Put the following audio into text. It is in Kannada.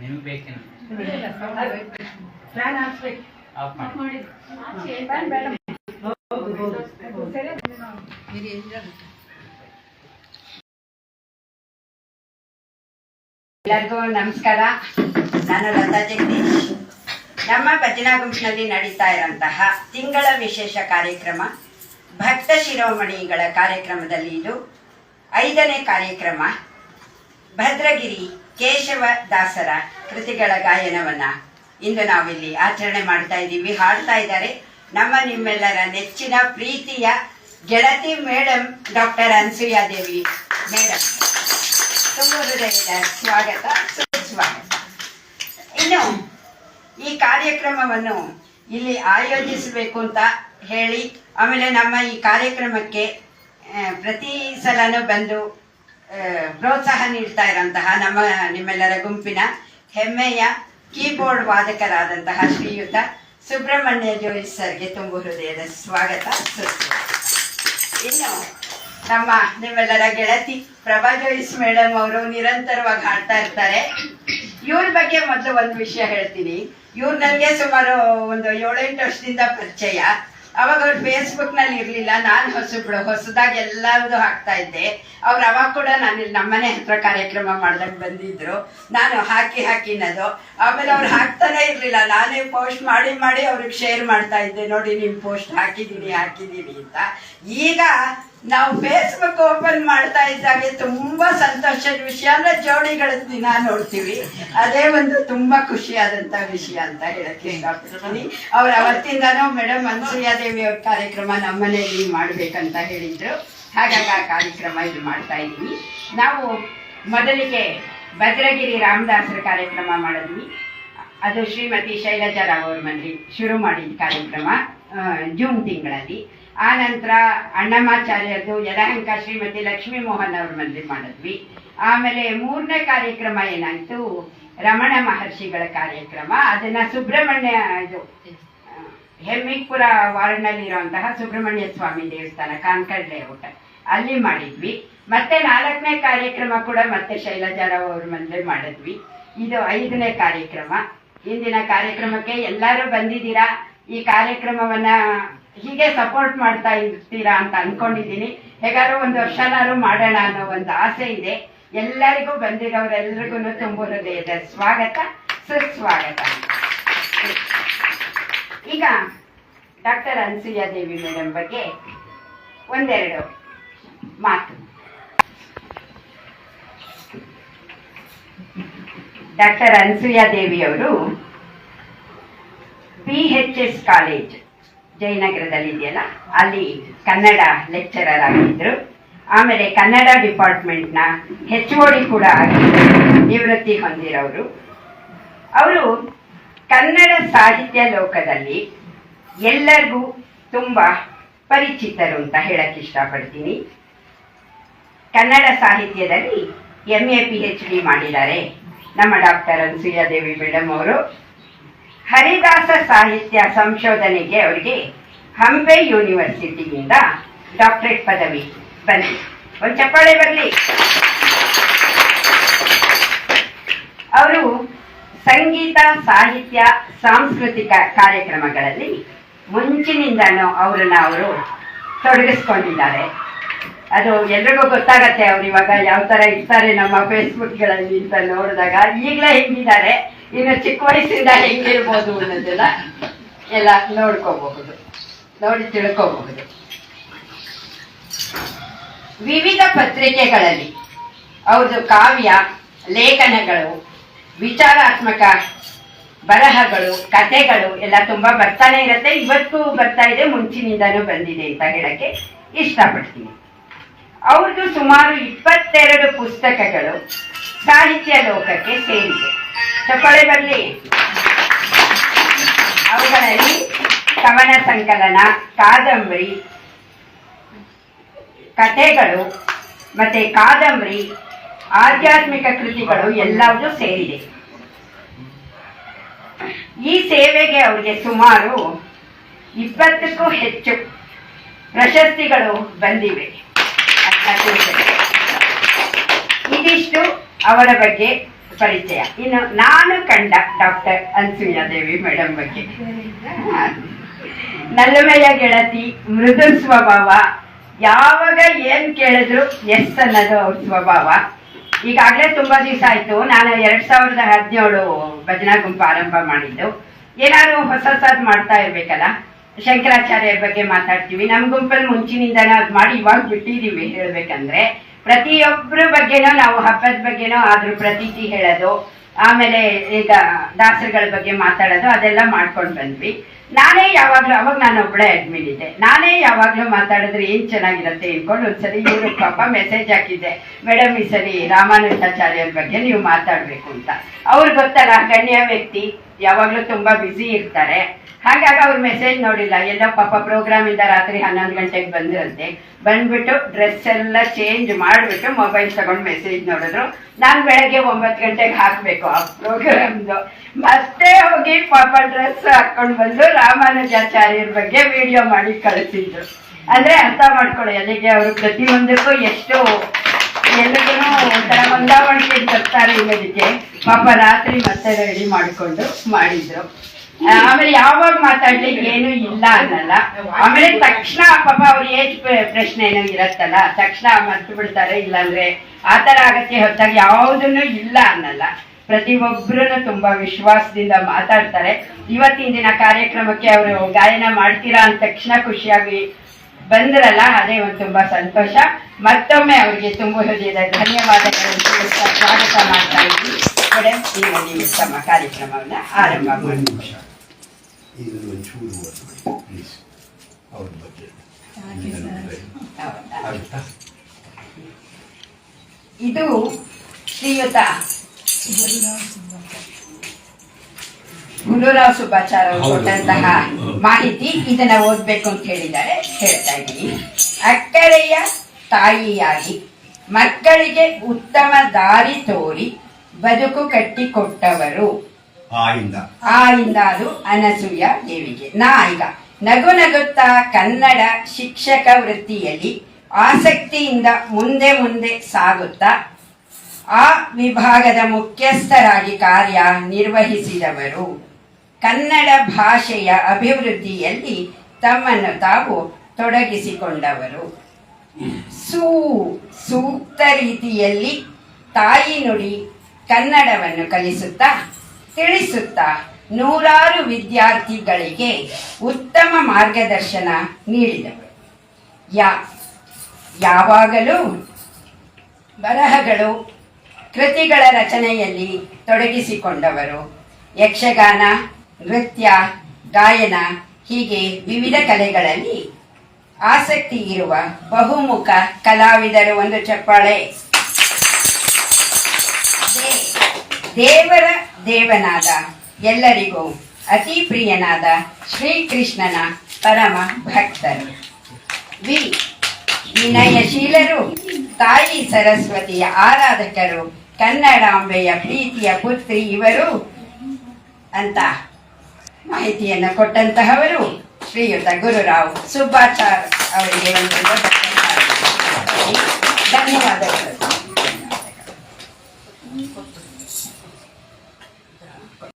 ನಿಮ್ಗೆ ಬೇಕೇನು ಫ್ಯಾನ್ ಹಾಕ್ಬೇಕು ಆಫ್ ಮಾಡಿ. ಹೌದು ಹೌದು ಎಲ್ಲರಿಗೂ ನಮಸ್ಕಾರ. ನಾನು ಲತಾ ಜಗದೀಶ್. ನಮ್ಮ ಭಜನಾ ಗುಂಪಿನಲ್ಲಿ ನಡೀತಾ ಇರುವಂತಹ ತಿಂಗಳ ವಿಶೇಷ ಕಾರ್ಯಕ್ರಮ ಭಕ್ತ ಶಿರೋಮಣಿಗಳ ಕಾರ್ಯಕ್ರಮದಲ್ಲಿ ಇದು ಐದನೇ ಕಾರ್ಯಕ್ರಮ. ಭದ್ರಗಿರಿ ಕೇಶವ ದಾಸರ ಕೃತಿಗಳ ಗಾಯನವನ್ನ ಇಂದು ನಾವಿಲ್ಲಿ ಆಚರಣೆ ಮಾಡ್ತಾ ಇದ್ದೀವಿ, ಹಾಡ್ತಾ ಇದ್ದಾರೆ. ನಮ್ಮ ನಿಮ್ಮೆಲ್ಲರ ನೆಚ್ಚಿನ ಪ್ರೀತಿಯ ಗೆಳತಿ madam doctor Anasuya Devi madam ತುಂಬ ಸ್ವಾಗತ ಸುಸ್ವಾಗತ ಇನ್ನು ಈ ಕಾರ್ಯಕ್ರಮವನ್ನು ಇಲ್ಲಿ ಆಯೋಜಿಸಬೇಕು ಅಂತ ಹೇಳಿ, ಆಮೇಲೆ ನಮ್ಮ ಈ ಕಾರ್ಯಕ್ರಮಕ್ಕೆ ಪ್ರತಿ ಸಲನೂ ಬಂದು ಪ್ರೋತ್ಸಾಹ ನೀಡ್ತಾ ಇರೋಂತಹ ನಮ್ಮ, ನಿಮ್ಮೆಲ್ಲರ ಗುಂಪಿನ ಹೆಮ್ಮೆಯ ಕೀಬೋರ್ಡ್ ವಾದಕರಾದಂತಹ ಶ್ರೀಯುತ ಸುಬ್ರಹ್ಮಣ್ಯ ಜೋಯಿಸ್ ಸರ್ಗೆ ತುಂಬು ಹೃದಯದ ಸ್ವಾಗತ. ಇನ್ನು ನಮ್ಮ ನಿಮ್ಮೆಲ್ಲರ ಗೆಳತಿ ಪ್ರಭಾ ಜೋಯಿಸ್ ಮೇಡಮ್ ಅವರು ನಿರಂತರವಾಗಿ ಹಾಡ್ತಾ ಇರ್ತಾರೆ. ಇವ್ರ ಬಗ್ಗೆ ಮೊದಲು ಒಂದು ವಿಷಯ ಹೇಳ್ತೀನಿ. ಇವ್ರು ನನಗೆ ಸುಮಾರು ಒಂದು ಏಳೆಂಟು ವರ್ಷದಿಂದ ಪರಿಚಯ. ಅವಾಗ ಅವ್ರು ಫೇಸ್ಬುಕ್ನಲ್ಲಿ ಇರ್ಲಿಲ್ಲ, ನಾನು ಹೊಸಬ್ಳು ಹೊಸದಾಗಿ ಎಲ್ಲಾರ್ದು ಹಾಕ್ತಾ ಇದ್ದೆ. ಅವ್ರು ಅವಾಗ ಕೂಡ ನಾನು ಇಲ್ಲಿ ನಮ್ಮನೆ ಹತ್ರ ಕಾರ್ಯಕ್ರಮ ಮಾಡ್ದಾಗ ಬಂದಿದ್ರು. ನಾನು ಹಾಕಿ ಹಾಕಿನದು. ಆಮೇಲೆ ಅವ್ರು ಹಾಕ್ತಾನೆ ಇರ್ಲಿಲ್ಲ. ನಾನೇ ಪೋಸ್ಟ್ ಮಾಡಿ ಮಾಡಿ ಅವ್ರಿಗೆ ಶೇರ್ ಮಾಡ್ತಾ ಇದ್ದೆ. ನೋಡಿ, ನಿಮ್ ಪೋಸ್ಟ್ ಹಾಕಿದೀನಿ ಹಾಕಿದೀನಿ ಅಂತ. ಈಗ ನಾವು ಫೇಸ್ಬುಕ್ ಓಪನ್ ಮಾಡ್ತಾ ಇದ್ದಾಗೆ ತುಂಬಾ ಸಂತೋಷದ ವಿಷಯ ಅಂದ್ರೆ ಜೋಡಿಗಳ ದಿನ ನೋಡ್ತೀವಿ. ಅದೇ ಒಂದು ತುಂಬಾ ಖುಷಿಯಾದಂತ ವಿಷಯ ಅಂತ ಹೇಳಕ್ಕೆ ಇಷ್ಟಪಡ್ತೀನಿ. ಅವ್ರ ಅವತ್ತಿಂದಾನು ಮೇಡಮ್ ಅನ್ಸೂಯಾ ದೇವಿ ಅವ್ರ ಕಾರ್ಯಕ್ರಮ ನಮ್ಮನೆಯಲ್ಲಿ ಮಾಡ್ಬೇಕಂತ ಹೇಳಿದ್ರು. ಹಾಗಾಗಿ ಆ ಕಾರ್ಯಕ್ರಮ ಇದು ಮಾಡ್ತಾ ಇದ್ವಿ ನಾವು ಮೊದಲಿಗೆ ಭದ್ರಗಿರಿ ರಾಮದಾಸರ ಕಾರ್ಯಕ್ರಮ ಮಾಡಿದ್ವಿ. ಅದು ಶ್ರೀಮತಿ ಶೈಲಜಾ ರಾವ್ ಅವ್ರ ಮನೆಯಲ್ಲಿ ಶುರು ಮಾಡಿದ ಕಾರ್ಯಕ್ರಮ ಜೂನ್ ತಿಂಗಳಲ್ಲಿ. ಆ ನಂತರ ಅಣ್ಣಮಾಚಾರ್ಯರದು ಯಲಹಂಕ ಶ್ರೀಮತಿ ಲಕ್ಷ್ಮೀ ಮೋಹನ್ ಅವ್ರ ಮನೇಲಿ ಮಾಡಿದ್ವಿ. ಆಮೇಲೆ ಮೂರನೇ ಕಾರ್ಯಕ್ರಮ ಏನಾಯ್ತು? ರಮಣ ಮಹರ್ಷಿಗಳ ಕಾರ್ಯಕ್ರಮ. ಅದನ್ನ ಸುಬ್ರಹ್ಮಣ್ಯ, ಇದು ಹೆಮ್ಮಿಪುರ ವಾರ್ಡ್ನಲ್ಲಿ ಇರುವಂತಹ ಸುಬ್ರಹ್ಮಣ್ಯ ಸ್ವಾಮಿ ದೇವಸ್ಥಾನ, ಕಾನ್ಕಡ್ ಲೇಔಟ್. ಅಲ್ಲಿ ಮಾಡಿದ್ವಿ. ಮತ್ತೆ ನಾಲ್ಕನೇ ಕಾರ್ಯಕ್ರಮ ಕೂಡ ಮತ್ತೆ ಶೈಲಜಾರಾವ್ ಅವ್ರ ಮನೇಲಿ ಮಾಡಿದ್ವಿ. ಇದು ಐದನೇ ಕಾರ್ಯಕ್ರಮ. ಇಂದಿನ ಕಾರ್ಯಕ್ರಮಕ್ಕೆ ಎಲ್ಲರೂ ಬಂದಿದ್ದೀರಾ? ಈ ಕಾರ್ಯಕ್ರಮವನ್ನ ಹೀಗೆ ಸಪೋರ್ಟ್ ಮಾಡ್ತಾ ಇರ್ತೀರಾ ಅಂತ ಅನ್ಕೊಂಡಿದ್ದೀನಿ. ಹೇಗಾದ್ರು ಒಂದು ವರ್ಷನಾದ್ರು ಮಾಡೋಣ ಅನ್ನೋ ಒಂದು ಆಸೆ ಇದೆ. ಎಲ್ಲರಿಗೂ ಬಂದಿರೋರೆಲ್ರಿಗೂ ತುಂಬ ಹೃದಯದ ಸ್ವಾಗತ, ಸುಸ್ವಾಗತ. ಈಗ ಡಾಕ್ಟರ್ ಅನ್ಸೂಯಾ ದೇವಿ ಮೇಡಮ್ ಬಗ್ಗೆ ಒಂದೆರಡು ಮಾತು. ಡಾಕ್ಟರ್ ಅನ್ಸೂಯಾ ದೇವಿ ಅವರು ಬಿ ಎಚ್ ಎಸ್ ಕಾಲೇಜ್ ಜಯನಗರದಲ್ಲಿ ಇದೆಯಲ್ಲ ಅಲ್ಲಿ ಕನ್ನಡ ಲೆಕ್ಚರರ್ ಆಗಿದ್ರು. ಆಮೇಲೆ ಕನ್ನಡ ಡಿಪಾರ್ಟ್ಮೆಂಟ್ನ ಹೆಚ್ ಓಡಿ ಕೂಡ ನಿವೃತ್ತಿ ಹೊಂದಿರೋರು. ಅವರು ಕನ್ನಡ ಸಾಹಿತ್ಯ ಲೋಕದಲ್ಲಿ ಎಲ್ಲರಿಗೂ ತುಂಬಾ ಪರಿಚಿತರು ಅಂತ ಹೇಳಕ್ ಇಷ್ಟಪಡ್ತೀನಿ. ಕನ್ನಡ ಸಾಹಿತ್ಯದಲ್ಲಿ M A P H D ಮಾಡಿದ್ದಾರೆ. ನಮ್ಮ ಡಾಕ್ಟರ್ ಅನ್ಸೂಯಾದೇವಿ ಮೇಡಮ್ ಅವರು. ಹರಿದಾಸ ಸಾಹಿತ್ಯ ಸಂಶೋಧನೆಗೆ ಅವರಿಗೆ ಹಂಪೆ ಯೂನಿವರ್ಸಿಟಿಯಿಂದ ಡಾಕ್ಟರೇಟ್ ಪದವಿ ಬಂದಿದೆ. ಒಂದು ಚಪ್ಪಾಳೆ ಬರಲಿ. ಅವರು ಸಂಗೀತ, ಸಾಹಿತ್ಯ, ಸಾಂಸ್ಕೃತಿಕ ಕಾರ್ಯಕ್ರಮಗಳಲ್ಲಿ ಮುಂಚಿನಿಂದನೂ ಅವರನ್ನ ಅವರು ತೊಡಗಿಸ್ಕೊಂಡಿದ್ದಾರೆ. ಅದು ಎಲ್ರಿಗೂ ಗೊತ್ತಾಗತ್ತೆ ಅವ್ರು ಇವಾಗ ಯಾವ ತರ ಇರ್ತಾರೆ ನಮ್ಮ ಫೇಸ್ಬುಕ್ಗಳಲ್ಲಿ ಅಂತ ನೋಡಿದಾಗ ಈಗಲೇ ಹೆಂಗಿದ್ದಾರೆ. ಇನ್ನು ಚಿಕ್ಕ ವಯಸ್ಸಿಂದ ಹೆಂಗಿರ್ಬೋದು ಅನ್ನೋದೆಲ್ಲ ಎಲ್ಲ ನೋಡ್ಕೋಬಹುದು. ನೋಡಿ ತಿಳ್ಕೋಬಹುದು. ವಿವಿಧ ಪತ್ರಿಕೆಗಳಲ್ಲಿ ಅವ್ರದ್ದು ಕಾವ್ಯ, ಲೇಖನಗಳು, ವಿಚಾರಾತ್ಮಕ ಬರಹಗಳು, ಕಥೆಗಳು ಎಲ್ಲ ತುಂಬಾ ಬರ್ತಾನೆ ಇರುತ್ತೆ. ಇವತ್ತು ಬರ್ತಾ ಇದೆ, ಮುಂಚಿನಿಂದಾನು ಬಂದಿದೆ ಅಂತ ಹೇಳಕ್ಕೆ ಇಷ್ಟಪಡ್ತೀನಿ. ಅವ್ರದ್ದು ಸುಮಾರು ಇಪ್ಪತ್ತೆರಡು ಪುಸ್ತಕಗಳು ಸಾಹಿತ್ಯ ಲೋಕಕ್ಕೆ ಸೇರಿದೆ. ಚಪ್ಪಾಳೆ ಬರಲಿ ಅವುಗಳಲ್ಲಿ ಕವನ ಸಂಕಲನ, ಕಾದಂಬರಿ, ಕಥೆಗಳು ಮತ್ತೆ ಕಾದಂಬರಿ, ಆಧ್ಯಾತ್ಮಿಕ ಕೃತಿಗಳು ಎಲ್ಲವೂ ಸೇರಿದೆ. ಈ ಸೇವೆಗೆ ಅವರಿಗೆ ಸುಮಾರು ಇಪ್ಪತ್ತಕ್ಕೂ ಹೆಚ್ಚು ಪ್ರಶಸ್ತಿಗಳು ಬಂದಿವೆ ಇದಿಷ್ಟು ಅವರ ಬಗ್ಗೆ ಪರಿಚಯ. ಇನ್ನು ನಾನು ಕಂಡ ಡಾಕ್ಟರ್ ಅನ್ಸೂಯ ದೇವಿ ಮೇಡಮ್ ಬಗ್ಗೆ. ಹಾ. ನಲ್ಲಮೆಯ ಗೆಳತಿ ಮೃದು ಸ್ವಭಾವ. ಯಾವಾಗ ಏನ್ ಕೇಳಿದ್ರು ಎಸ್ ಅನ್ನೋದು ಅವ್ರ ಸ್ವಭಾವ. ಈಗಾಗಲೇ ತುಂಬಾ ದಿವಸ ಆಯ್ತು. ನಾನು ಎರಡ್ ಸಾವಿರದ ಹದಿನೇಳು ಭಜನಾ ಗುಂಪು ಆರಂಭ ಮಾಡಿದ್ದು. ಏನಾದ್ರು ಹೊಸ ಹೊಸದ್ ಮಾಡ್ತಾ ಇರ್ಬೇಕಲ್ಲ? ಶಂಕರಾಚಾರ್ಯರ ಬಗ್ಗೆ ಮಾತಾಡ್ತೀವಿ. ನಮ್ ಗುಂಪಲ್ಲಿ ಮುಂಚಿನಿಂದನೇ ಅದ್ ಮಾಡಿ ಇವಾಗ ಬಿಟ್ಟಿದೀವಿ ಹೇಳ್ಬೇಕಂದ್ರೆ. ಪ್ರತಿಯೊಬ್ಬರ ಬಗ್ಗೆನೂ ನಾವು ಹಬ್ಬದ ಬಗ್ಗೆನೂ ಆದ್ರೂ ಪ್ರತೀತಿ ಹೇಳೋದು, ಆಮೇಲೆ ಈಗ ದಾಸರುಗಳ ಬಗ್ಗೆ ಮಾತಾಡೋದು, ಅದೆಲ್ಲ ಮಾಡ್ಕೊಂಡು ಬಂದ್ವಿ. ನಾನೇ ಯಾವಾಗ್ಲೂ, ಅವಾಗ ನಾನು ಒಬ್ಬಳೆ ಅಡ್ಮಿನ್ ಇದ್ದೆ. ನಾನೇ ಯಾವಾಗ್ಲೂ ಮಾತಾಡಿದ್ರೆ ಏನ್ ಚೆನ್ನಾಗಿರುತ್ತೆ ಅನ್ಕೊಂಡು ಒಂದ್ಸರಿ ಇವರು ಪಾಪ ಮೆಸೇಜ್ ಹಾಕಿದ್ದೆ. ಮೇಡಮ್ ಈ ಸರಿ ರಾಮಾನುಜಾಚಾರ್ಯರ ಬಗ್ಗೆ ನೀವು ಮಾತಾಡ್ಬೇಕು ಅಂತ. ಅವ್ರು ಗೊತ್ತಲ್ಲ, ಗಣ್ಯ ವ್ಯಕ್ತಿ, ಯಾವಾಗ್ಲೂ ತುಂಬಾ ಬ್ಯುಸಿ ಇರ್ತಾರೆ. ಹಾಗಾಗಿ ಅವ್ರ ಮೆಸೇಜ್ ನೋಡಿಲ್ಲ. ಎಲ್ಲ ಪಾಪ ಪ್ರೋಗ್ರಾಮ್ ಇಂದ ರಾತ್ರಿ ಹನ್ನೊಂದು ಗಂಟೆಗೆ ಬಂದಿರಂತೆ. ಬಂದ್ಬಿಟ್ಟು ಡ್ರೆಸ್ ಎಲ್ಲ ಚೇಂಜ್ ಮಾಡ್ಬಿಟ್ಟು ಮೊಬೈಲ್ ತಗೊಂಡು ಮೆಸೇಜ್ ನೋಡಿದ್ರು. ನಾನ್ ಬೆಳಗ್ಗೆ ಒಂಬತ್ತು ಗಂಟೆಗೆ ಹಾಕ್ಬೇಕು ಆ ಪ್ರೋಗ್ರಾಮ್ದು ಮತ್ತೆ ಹೋಗಿ ಪಾಪ ಡ್ರೆಸ್ ಹಾಕೊಂಡ್ ಬಂದು ರಾಮಾನುಜಾಚಾರ್ಯರ ಬಗ್ಗೆ ವಿಡಿಯೋ ಮಾಡಿ ಕಳಿಸಿದ್ರು. ಅಂದ್ರೆ ಅರ್ಥ ಮಾಡ್ಕೊಳ್ಳಿ, ಅಲ್ಲಿಗೆ ಅವರು ಪ್ರತಿಯೊಂದಕ್ಕೂ ಎಷ್ಟು ಎಲ್ಲರಿಗೂ ಒಂಥರ ಹೊಂದಾವಣಿಕೆ ಬರ್ತಾರೆ ಇಲ್ಲದಕ್ಕೆ ಪಾಪ ರಾತ್ರಿ ಮತ್ತೆ ರೆಡಿ ಮಾಡಿಕೊಂಡು ಮಾಡಿದ್ರು. ಆಮೇಲೆ ಯಾವಾಗ ಮಾತಾಡ್ಲಿಕ್ಕೆ ಏನು ಇಲ್ಲ ಅನ್ನಲ್ಲ. ಆಮೇಲೆ ತಕ್ಷಣ ಪಾಪ ಅವ್ರ ಏಜ್ ಪ್ರಶ್ನೆ ಏನೋ ಇರತ್ತಲ್ಲ, ತಕ್ಷಣ ಮರ್ತು ಬಿಡ್ತಾರೆ, ಇಲ್ಲಾಂದ್ರೆ ಆತರ ಆಗತ್ತೆ ಹೊತ್ತಾಗ ಯಾವುದನ್ನು ಇಲ್ಲ ಅನ್ನಲ್ಲ. ಪ್ರತಿಯೊಬ್ಬರನ್ನು ತುಂಬಾ ವಿಶ್ವಾಸದಿಂದ ಮಾತಾಡ್ತಾರೆ. ಇವತ್ತಿನ ದಿನ ಕಾರ್ಯಕ್ರಮಕ್ಕೆ ಅವರು ಗಾಯನ ಮಾಡ್ತೀರಾ ಅಂದ ತಕ್ಷಣ ಖುಷಿಯಾಗಿ ಬಂದ್ರಲ್ಲ ಅದೇ ಒಂದು ತುಂಬಾ ಸಂತೋಷ. ಮತ್ತೊಮ್ಮೆ ಅವರಿಗೆ ತುಂಬ ಹೃದಯದ ಧನ್ಯವಾದಗಳನ್ನು ಸ್ವಾಗತ ಮಾಡ್ತಾ ಇದ್ದೀವಿ ಈಗ ನೀವು ತಮ್ಮ ಕಾರ್ಯಕ್ರಮವನ್ನ ಆರಂಭ ಮಾಡಿ. ಇದು ಶ್ರೀಯುತ ಗುರುರಾವ್ ಸುಬ್ಬಾಚಾರ್ ಕೊಟ್ಟಂತಹ ಮಾಹಿತಿ ಇದನ್ನ ಓದ್ಬೇಕು ಅಂತ ಹೇಳಿದ್ದಾರೆ. ಹೇಳ್ತಾ ಇದ್ದೀನಿ. ಅಕ್ಕರೆಯ ತಾಯಿಯಾಗಿ ಮಕ್ಕಳಿಗೆ ಉತ್ತಮ ದಾರಿ ತೋರಿ ಬದುಕು ಕಟ್ಟಿಕೊಟ್ಟವರು. ಆಯಿಂದ ಅದು ಅನಸೂಯ ದೇವಿಗೆ. ನಾ ಈಗ ನಗು ನಗುತ್ತಾ ಕನ್ನಡ ಶಿಕ್ಷಕ ವೃತ್ತಿಯಲ್ಲಿ ಆಸಕ್ತಿಯಿಂದ ಮುಂದೆ ಮುಂದೆ ಸಾಗುತ್ತಾ ಆ ವಿಭಾಗದ ಮುಖ್ಯಸ್ಥರಾಗಿ ಕಾರ್ಯ ನಿರ್ವಹಿಸಿದವರು. ಕನ್ನಡ ಭಾಷೆಯ ಅಭಿವೃದ್ಧಿಯಲ್ಲಿ ತಮ್ಮನ್ನು ತಾವು ತೊಡಗಿಸಿಕೊಂಡವರು. ಸೂ, ಸೂಕ್ತ ರೀತಿಯಲ್ಲಿ ತಾಯಿ ನುಡಿ ಕನ್ನಡವನ್ನು ಕಲಿಸುತ್ತಾ, ತಿಳಿಸುತ್ತಾ ನೂರಾರು ವಿದ್ಯಾರ್ಥಿಗಳಿಗೆ ಉತ್ತಮ ಮಾರ್ಗದರ್ಶನ ನೀಡಿದವರು. ಯಾ, ಯಾವಾಗಲೂ ಬರಹಗಳು ಕೃತಿಗಳ ರಚನೆಯಲ್ಲಿ ತೊಡಗಿಸಿಕೊಂಡವರು. ಯಕ್ಷಗಾನ, ನೃತ್ಯ, ಗಾಯನ ಹೀಗೆ ವಿವಿಧ ಕಲೆಗಳಲ್ಲಿ ಆಸಕ್ತಿ ಇರುವ ಬಹುಮುಖ ಕಲಾವಿದರು ಒಂದು ಚಪ್ಪಾಳೆ. ದೇವರ ದೇವನಾದ ಎಲ್ಲರಿಗೂ ಅತಿ ಪ್ರಿಯನಾದ ಶ್ರೀಕೃಷ್ಣನ ಪರಮ ಭಕ್ತರು. ವಿ, ವಿನಯಶೀಲರು, ತಾಯಿ ಸರಸ್ವತಿಯ ಆರಾಧಕರು ಕನ್ನಡಾಂಬೆಯ ಪ್ರೀತಿಯ ಪುತ್ರಿ ಇವರು ಅಂತ ಮಾಹಿತಿಯನ್ನು ಕೊಟ್ಟಂತಹವರು ಶ್ರೀಯುತ ಗುರುರಾವ್ ಸುಬ್ಬಾಚಾರ್ ಅವರಿಗೆ ಒಂದು ಧನ್ಯವಾದಗಳು.